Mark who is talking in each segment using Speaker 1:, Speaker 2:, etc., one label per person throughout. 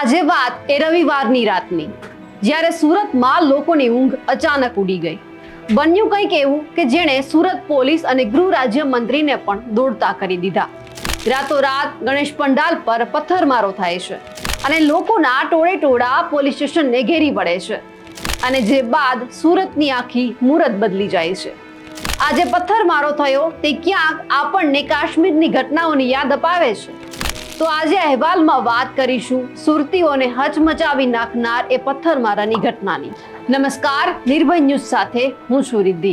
Speaker 1: આજે વાત એ રવિવારની રાતની. જ્યારે સુરતમાં લોકોની ઊંઘ અચાનક ઉડી ગઈ. બન્યું કંઈક એવું કે જેણે સુરત પોલીસ અને ગૃહ રાજ્ય મંત્રીને પણ દોડતા કરી દીધા. રાતોરાત ગણેશ પંડાલ પર પથ્થરમારો થાય છે અને લોકોના ટોળે ટોળા પોલીસ સ્ટેશનને ઘેરી પડે છે અને જે બાદ સુરતની આખી મુરત બદલી જાય છે. આજે પથ્થરમારો થયો તે ક્યાંક આપણને કાશ્મીરની ઘટનાઓની યાદ અપાવે છે. તો આજે અહેવાલમાં વાત કરીશું. સુરતીઓને હચમચાવી નાખનાર એ પથ્થરમારાની ઘટનાની. નમસ્કાર, નિર્ભય ન્યૂઝ સાથે હું છું રિદ્ધિ.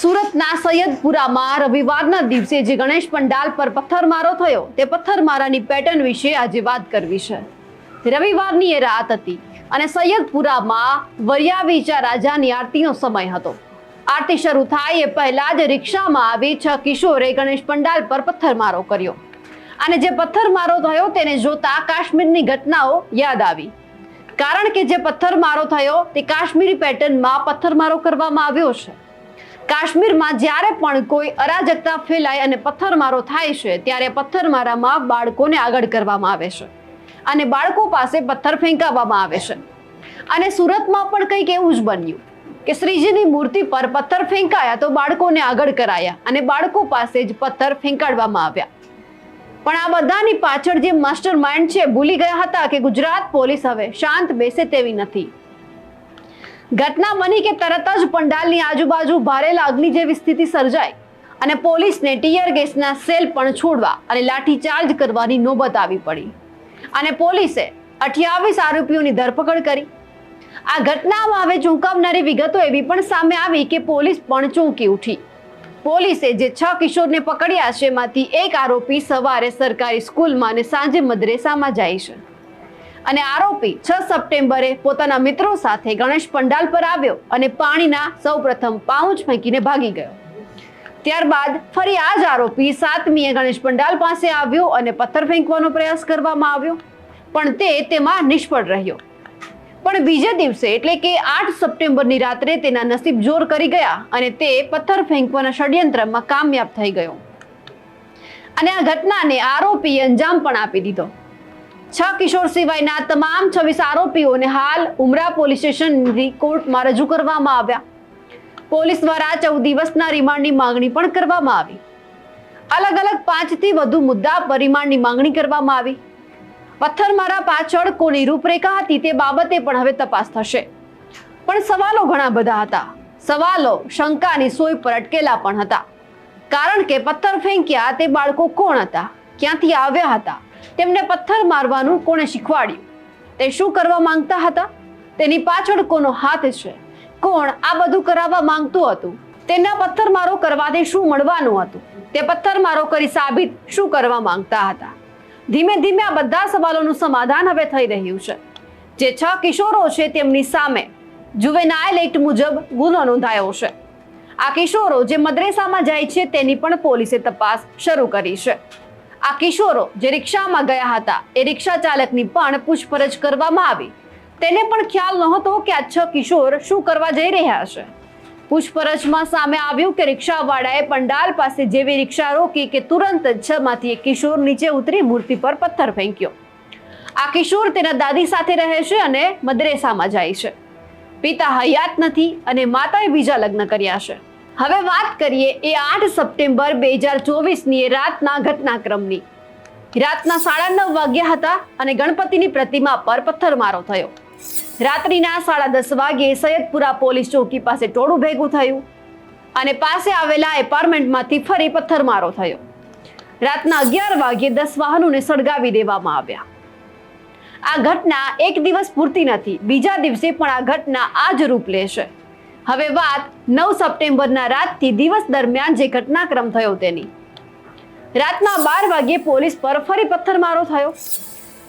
Speaker 1: સુરતના સૈયદપુરામાં રવિવારના દિવસે જે ગણેશ પંડાલ પર પથ્થરમારો થયો, તે પથ્થરમારાની પેટર્ન વિશે આજે વાત કરવી છે. રવિવારની એ રાત હતી અને સૈયદપુરામાં વરિયાવીચા રાજાની આરતીનો સમય હતો. આરતી શરૂ થાય એ પહેલા જ રિક્ષામાં આવી છ કિશોરે ગણેશ પંડાલ પર પથ્થરમારો કર્યો. અને જે પથ્થરમારો થયો તેને જોતા કાશ્મીરની ઘટનાઓ યાદ આવી. કારણ કે જે પથ્થરમારો થયો તે કાશ્મીરી પેટર્નમાં પથ્થરમારો કરવામાં આવ્યો છે. કાશ્મીરમાં જ્યારે પણ કોઈ અરાજકતા ફેલાય અને પથ્થરમારો થાય છે, ત્યારે પથ્થરમારામાં બાળકોને આગળ કરવામાં આવે છે અને બાળકો પાસે પથ્થર ફેંકાવવામાં આવે છે. અને સુરતમાં પણ કંઈક એવું જ બન્યું. કે શ્રીજીની મૂર્તિ પર પથ્થર ફેંકાયા તો બાળકોને આગળ કરાયા અને બાળકો પાસે જ પથ્થર ફેંકાડવામાં આવ્યા. પણ આ બધાની પાછળ જે માસ્ટર માઇન્ડ છે, ભૂલી ગયા હતા કે ગુજરાત પોલીસ હવે શાંત બેસે તેવી નથી. ઘટના બની કે તરત જ પંડાલની આજુબાજુ ભારે લાગણી જેવી સ્થિતિ સર્જાઈ અને પોલીસને ટીયર ગેસના સેલ પણ છોડવા અને લાઠીચાર્જ કરવાની નોબત આવી પડી. અને પોલીસે અઠ્યાવીસ આરોપીઓની ધરપકડ કરી આ ઘટનામાં હવે ચોંકાવનારી વિગતો એવી પણ સામે આવી કે પોલીસ પણ ચોંકી ઉઠી. પોલીસે જે છ કિશોરને પકડ્યા છે, એમાંથી એક આરોપી સવારે સરકારી સ્કૂલમાં અને સાંજે મદ્રેસામાં જાય છે. અને આરોપી છ સપ્ટેમ્બરે પોતાના મિત્રો સાથે ગણેશ પંડાલ પર આવ્યો અને પાણીના સૌપ્રથમ પાઉચ ફેંકીને ભાગી ગયો. ત્યારબાદ ફરી આ જ આરોપી સાતમીએ ગણેશ પંડાલ પાસે આવ્યો અને પથ્થર ફેંકવાનો પ્રયાસ કરવામાં આવ્યો. પણ તે તેમાં નિષ્ફળ રહ્યો. પણ બીજે દિવસે, એટલે કે આઠ સપ્ટેમ્બરની રાત્રે તેના નસીબ જોર કરી ગયા અને તે પથ્થર ફેંકવાના ષડયંત્રમાં કામયાબ થઈ ગયો. અને આ ઘટનાને આરોપીએ અંજામ પણ આપી દીધો. છ કિશોર સિવાયના તમામ છવ્વીસ આરોપીઓને હાલ ઉમરા પોલીસ સ્ટેશનની કોર્ટમાં રજૂ કરવામાં આવ્યા. પોલીસ દ્વારા ચૌદ દિવસના રિમાન્ડની માંગણી પણ કરવામાં આવી. અલગ અલગ પાંચથી વધુ મુદ્દા પર રિમાન્ડની માંગણી કરવામાં આવી. પથ્થરમારા પાછળ કોની રૂપરેખા હતી તે બાબતે પણ હવે તપાસ થશે. પણ સવાલો ઘણા બધા હતા. સવાલો શંકાની સોય પર અટકેલા પણ હતા. કારણ કે પથ્થર ફેંક્યા તે બાળકો કોણ હતા? ક્યાંથી આવ્યા હતા? તેમને પથ્થર મારવાનું કોણે શીખવાડ્યું? તે શું કરવા માંગતા હતા? તેની પાછળ કોનો હાથ છે? કોણ આ બધું કરાવવા માંગતું હતું? તેના પથ્થરમારો કરવાથી શું મળવાનું હતું? તે પથ્થરમારો કરી સાબિત શું કરવા માંગતા હતા? ધીમે ધીમે આ બધા સવાલોનું સમાધાન હવે થઈ રહ્યું છે. જે છ કિશોરો છે તેમની સામે જુવેનાઇલ એક્ટ મુજબ ગુનો નોંધાયો છે. આ કિશોરો જે મદ્રેસામાં જાય છે તેની પણ પોલીસે તપાસ શરૂ કરી છે. આ કિશોરો જે રિક્ષામાં ગયા હતા એ રિક્ષા ચાલકની પણ પૂછપરછ કરવામાં આવી. તેને પણ ખ્યાલ નહોતો કે આ છ કિશોર શું કરવા જઈ રહ્યા છે. પૂછપરછમાં સામે આવ્યું કે રિક્ષાવાળાએ પંડાલ પાસે જેવી રિક્ષા રોકી કે તુરંત જ છમાંથી એક કિશોર નીચે ઉતરી મૂર્તિ પર પથ્થર ફેંક્યો. આ કિશોર તેના દાદી સાથે રહે છે અને મદ્રેસામાં જાય છે. પિતા હયાત નથી અને માતાએ બીજા લગ્ન કર્યા છે. હવે વાત કરીએ એ આઠ સપ્ટેમ્બર બે હજાર ચોવીસની એ રાતના ઘટનાક્રમની. રાતના સાડા નવ વાગ્યા હતા અને ગણપતિની પ્રતિમા પર પથ્થરમારો થયો. રાત્રિના સાડા દસ વાગે સૈયદપુરા પોલીસ ચોકી પાસે ટોળું ભેગું થયું અને પાસે આવેલા એપાર્ટમેન્ટમાંથી ફરી પથ્થરમારો થયો. રાતના અગિયાર વાગે દસ વાહનોને સળગાવી દેવામાં આવ્યા. આ ઘટના એક દિવસ પૂરતી નથી, બીજા દિવસે પણ આ ઘટના આ જ રૂપ લેશે. હવે વાત નવ સપ્ટેમ્બરના રાતથી દિવસ દરમિયાન જે ઘટનાક્રમ થયો તેની. રાતના બાર વાગ્યે પોલીસ પર ફરી પથ્થરમારો થયો.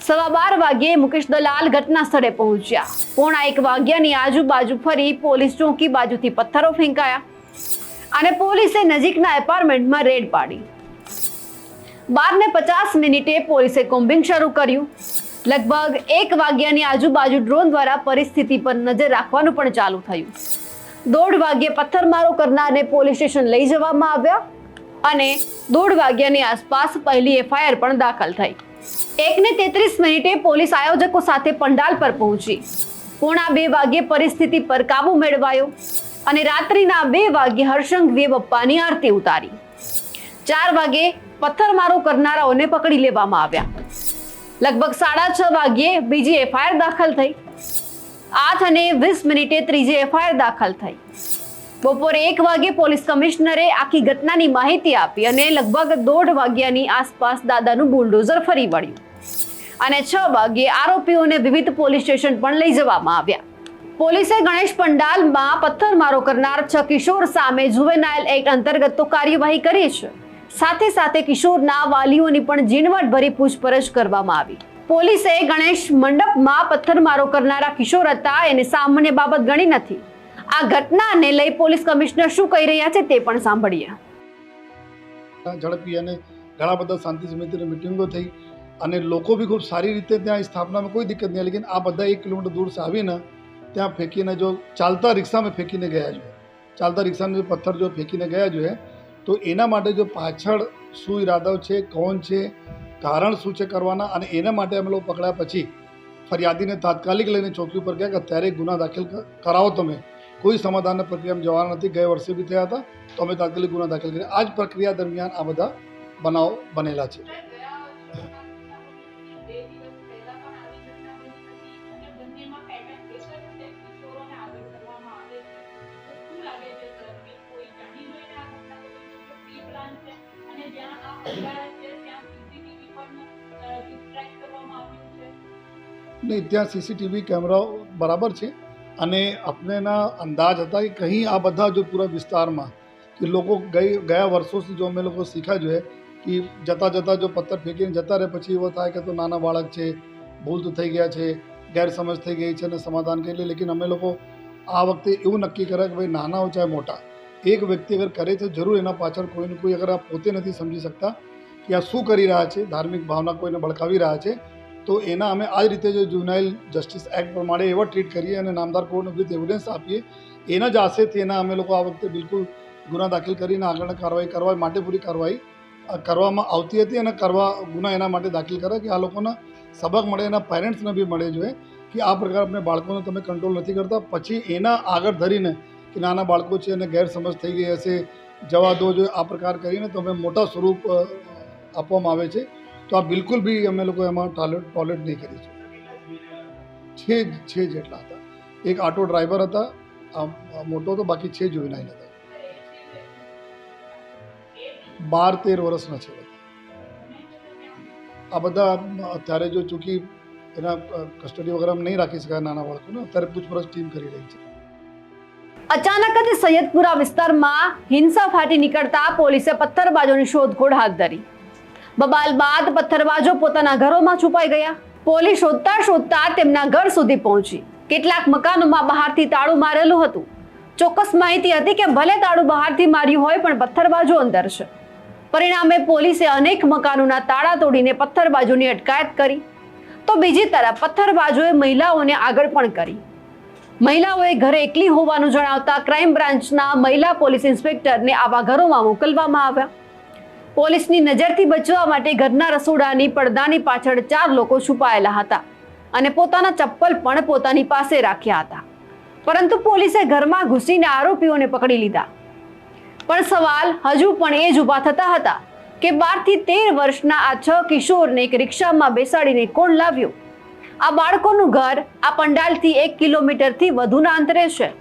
Speaker 1: સવા બાર વાગ્યે મુકેશ દલાલ ઘટના સ્થળે પહોંચ્યા. પોણા એક વાગ્યાની આજુબાજુ ફરી પોલીસ ચોકી બાજુથી પથ્થરો ફેંકાયા અને પોલીસે નજીકના એપાર્ટમેન્ટમાં રેડ પાડી. બાર ને પચાસ મિનિટે પોલીસે કોમ્બિંગ શરૂ કર્યું. લગભગ એક વાગ્યાની આજુબાજુ ડ્રોન દ્વારા પરિસ્થિતિ પર નજર રાખવાનું પણ ચાલુ થયું. દોઢ વાગ્યે પથ્થરમારો કરનારને પોલીસ સ્ટેશન લઈ જવામાં આવ્યા અને દોઢ વાગ્યાની આસપાસ પહેલી એફઆઈઆર પણ દાખલ થઈ. એકને તેત્રીસ મિનિટે પોલીસ આયોજકો સાથે પંડાલ પર પહોંચી. પોણા બે વાગ્યે પરિસ્થિતિ પર કાબુ મેળવાયો અને રાત્રિના બે વાગ્યે હર્ષંઘવીએ બપ્પાની આરતી ઉતારી. ચાર વાગે પથ્થરમારો કરનારાઓને પકડી લેવામાં આવ્યા. લગભગ સાડા છ વાગ્યે બીજી એફઆઈઆર દાખલ થઈ. આઠ અને વીસ મિનિટે ત્રીજી એફઆઈઆર દાખલ થઈ. બપોરે એક વાગે પોલીસ કમિશનરે આખી ઘટનાની માહિતી આપી અને લગભગ દોઢ વાગ્યાની આસપાસ દાદાનું બુલડોઝર ફરી વળ્યું. અને છ વાગ્યે આરોપીઓને વિવિધ પોલીસ સ્ટેશન પણ લઈ જવામાં આવ્યા. પોલીસે ગણેશ પંડાલમાં પથ્થરમારો કરનાર છ કિશોર સામે જુવેનાઇલ એક્ટ અંતર્ગત તો કાર્યવાહી કરી છે. સાથે સાથે કિશોરના વાલીઓની પણ ઝીણવટભરી પૂછપરછ કરવામાં આવી. પોલીસે ગણેશ મંડપમાં પથ્થરમારો કરનારા કિશોર હતા, એને સામાન્ય બાબત ગણી નથી. આ ઘટનાને લઈ પોલીસ કમિશનર શું કહી રહ્યા છે તે પણ સાંભળીએ.
Speaker 2: ઝડપી અને ઘણા બધા શાંતિ સમિતિની મિટિંગો થઈ અને લોકો બી ખૂબ સારી રીતે ત્યાં સ્થાપનામાં કોઈ દિક્કત નહીં, લેકિન આ બધા એક કિલોમીટર દૂર સે આવીને ત્યાં ફેંકીને જો ચાલતા રિક્ષામાં ફેંકીને ગયા જોઈએ. ચાલતા રિક્ષામાં જો પથ્થર જો ફેંકીને ગયા જોઈએ, તો એના માટે જો પાછળ શું ઈરાદાઓ છે, કોણ છે, કારણ શું છે કરવાના, અને એના માટે અમે લોકો પકડ્યા પછી ફરિયાદીને તાત્કાલિક લઈને ચોકી ઉપર ગયા કે અત્યારે ગુના દાખલ કરાવો તમે. કોઈ સમાધાનની પ્રક્રિયામાં જવાના નથી. ગયા વર્ષે બી થયા હતા. તો અમે તાત્કાલિક ગુના દાખલ કર્યા આ જ પ્રક્રિયા દરમિયાન આ બધા બનાવ બનેલા છે. નહીં ત્યાં સીસીટીવી કેમેરાઓ બરાબર છે. અને આપનેના અંદાજ હતા કે કहीं આ બધા જો પૂરા વિસ્તારમાં કે લોકો ગઈ, ગયા વર્ષોથી જો અમે લોકો શીખ્યા જોઈએ કે જતાં જતાં જો પથ્થર ફેંકીને જતા રહે, પછી એવો થાય કે તો નાના બાળક છે, ભૂલ તો થઈ ગયા છે, ગેરસમજ થઈ ગઈ છે અને સમાધાન કરી લે. લેકિન અમે લોકો આ વખતે એવું નક્કી કર્યા કે ભાઈ નાના હોય ચાહે મોટા, એક વ્યક્તિ અગર કરે છે જરૂર એના પાછળ કોઈને કોઈ અગર આ પોતે નથી સમજી શકતા કે આ શું કરી રહ્યા છે, ધાર્મિક ભાવના કોઈને ભડકાવી રહ્યા છે તો એના અમે આ જ રીતે જો જુનાઇલ જસ્ટિસ એક્ટ પ્રમાણે એવા ટ્રીટ કરીએ અને નામદાર કોર્ટને વિરુદ્ધ એવિડન્સ આપીએ, એના જ આશેથી એના અમે લોકો આ વખતે બિલકુલ ગુના દાખલ કરીને આગળની કાર્યવાહી કરવા માટે પૂરી કાર્યવાહી કરવામાં આવતી હતી અને કરવા, ગુના એના માટે દાખલ કર્યા કે આ લોકોના સબક મળે, એના પેરેન્ટ્સને બી મળે જોઈએ કે આ પ્રકાર આપણે બાળકોને તમે કંટ્રોલ નથી કરતા. પછી એના આગળ ધરીને કે નાના બાળકો છે અને ગેરસમજ થઈ ગઈ હશે, જવા દો જોઈએ આ પ્રકાર કરીને તમે મોટા સ્વરૂપ આપવામાં આવે છે. તો આ બિલકુલ બી અમે લોકો એમાં ટોલેટ ટોલેટ નહીં કરી છે જ, છે જેટલા હતા. એક ઓટો ડ્રાઈવર હતા આ મોટો તો બાકી છે જોઈનાઈ હતા. બાર તેર વર્ષના છે આ બધા અત્યારે જો ચૂકી એના કસ્ટડી વગેરે નહીં રાખી શકાય નાના બાળકોને, અત્યારે પૂછપરછ ટીમ કરી રહી છે.
Speaker 1: અચાનક જ સૈયદપુરા વિસ્તારમાં હિંસા ફાટી નીકળતા પોલીસે પથ્થરબાજોની શોધખોળ હાથ ધરી. બબાલ બાદ પથ્થરબાજો પોતાના ઘરોમાં છુપાઈ ગયા. પોલીસ શોધતા શોધતા તેમના ઘર સુધી પહોંચી. કેટલાક મકાનોમાં બહારથી તાળું મારેલું હતું. ચોક્કસ માહિતી હતી કે ભલે તાળું બહારથી માર્યું હોય પણ પથ્થરબાજો અંદર છે. પરિણામે પોલીસે અનેક મકાનોના તાળા તોડીને પથ્થરબાજોની અટકાયત કરી. તો બીજી તરફ પથ્થરબાજોએ મહિલાઓને આગળ પણ કરી. મહિલાઓએ ઘરે એકલી હોવાનું જણાવતા ક્રાઇમ બ્રાન્ચના મહિલા પોલીસ ઇન્સ્પેક્ટરને આવા ઘરોમાં મોકલવામાં આવ્યા. પોલીસની નજરથી બચવા માટે ઘરના રસોડાની પડદાની પાછળ ચાર લોકો છુપાયેલા હતા અને પોતાના ચપ્પલ પણ પોતાની પાસે રાખ્યા હતા. પરંતુ પોલીસે ઘરમાં ઘૂસીને આરોપીઓને પકડી લીધા. પણ સવાલ હજુ પણ એ જ ઊભા થતા હતા કે બારથી તેર વર્ષના આ છ કિશોરને એક રિક્ષામાં બેસાડીને કોણ લાવ્યું? આ બાળકોનું ઘર આ પંડાલથી એક કિલોમીટરથી વધુના અંતરે છે.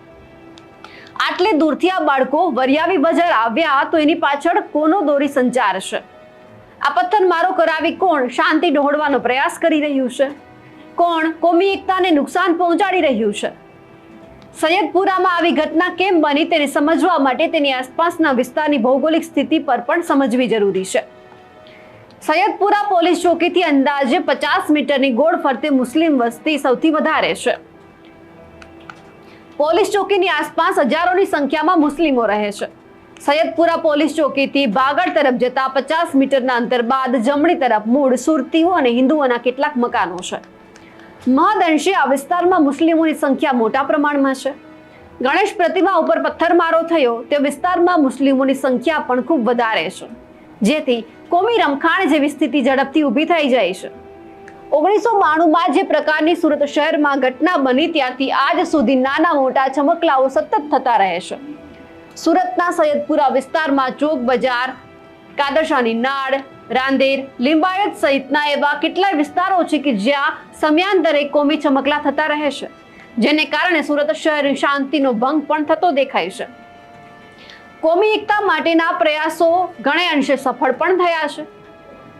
Speaker 1: આટલે દૂરથી આ બાળકો વરિયાવી બજાર આવ્યા તો એની પાછળ કોનો દોરી સંચાર છે? આ પથ્થરમારો કરાવી કોણ શાંતિ ડહોળવાનો પ્રયાસ કરી રહ્યું છે? કોણ કોમી એકતાને નુકસાન પહોંચાડી રહ્યું છે? સૈયદપુરામાં આવી ઘટના કેમ બની તેને સમજવા માટે તેની આસપાસના વિસ્તારની ભૌગોલિક સ્થિતિ પર પણ સમજવી જરૂરી છે. સૈયદપુરા પોલીસ ચોકીથી અંદાજે પચાસ મીટરની ગોળ ફરતે મુસ્લિમ વસ્તી સૌથી વધારે છે. પોલીસ ચોકીની આસપાસ હજારોની સંખ્યામાં મુસ્લિમો રહે છે. સૈયદપુરા પોલીસ ચોકીથી બાગડ તરફ જતા પચાસ મીટરના અંતર બાદ જમણી તરફ મૂળ સુરતીઓ અને હિન્દુઓના કેટલાક મકાનો છે. મહદઅંશે આ વિસ્તારમાં મુસ્લિમોની સંખ્યા મોટા પ્રમાણમાં છે. ગણેશ પ્રતિમા ઉપર પથ્થરમારો થયો, તે વિસ્તારમાં મુસ્લિમોની સંખ્યા પણ ખૂબ વધારે છે. જેથી કોમી રમખાણ જેવી સ્થિતિ ઝડપથી ઊભી થઈ જાય છે. ઓગણીસો બાણુંમાં જે પ્રકારની સુરત શહેરમાં ઘટના બની ત્યાંથી આજ સુધી નાના મોટા ચમકલાઓ સતત થતા રહે છે. સુરતના સૈયદપુરા વિસ્તારમાં ચોક બજાર કાદરશાની નાળ, રાંદેર, લિંબાયત સહિતના એવા કેટલાય વિસ્તારો છે કે જ્યાં સમયાંતરે કોમી ચમકલા થતા રહે છે. જેને કારણે સુરત શહેરની શાંતિનો ભંગ પણ થતો દેખાય છે. કોમી એકતા માટેના પ્રયાસો ઘણે અંશે સફળ પણ થયા છે.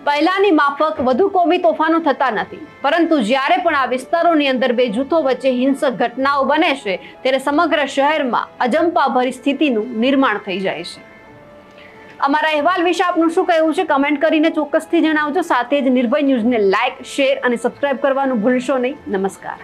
Speaker 1: પહેલાની માફક વધુ કોમી તોફાનો થતા નથી. પરંતુ જ્યારે પણ આ વિસ્તારોની અંદર બે જૂથો વચ્ચે હિંસક ઘટનાઓ બને છે, ત્યારે સમગ્ર શહેરમાં અજંપાભરી સ્થિતિનું નિર્માણ થઈ જાય છે. અમારા અહેવાલ વિશે આપનું શું કહેવું છે? કમેન્ટ કરીને ચોક્કસથી જણાવજો. સાથે જ નિર્ભય ન્યૂઝને લાઇક શેર અને સબસ્ક્રાઇબ કરવાનું ભૂલશો નહીં. નમસ્કાર.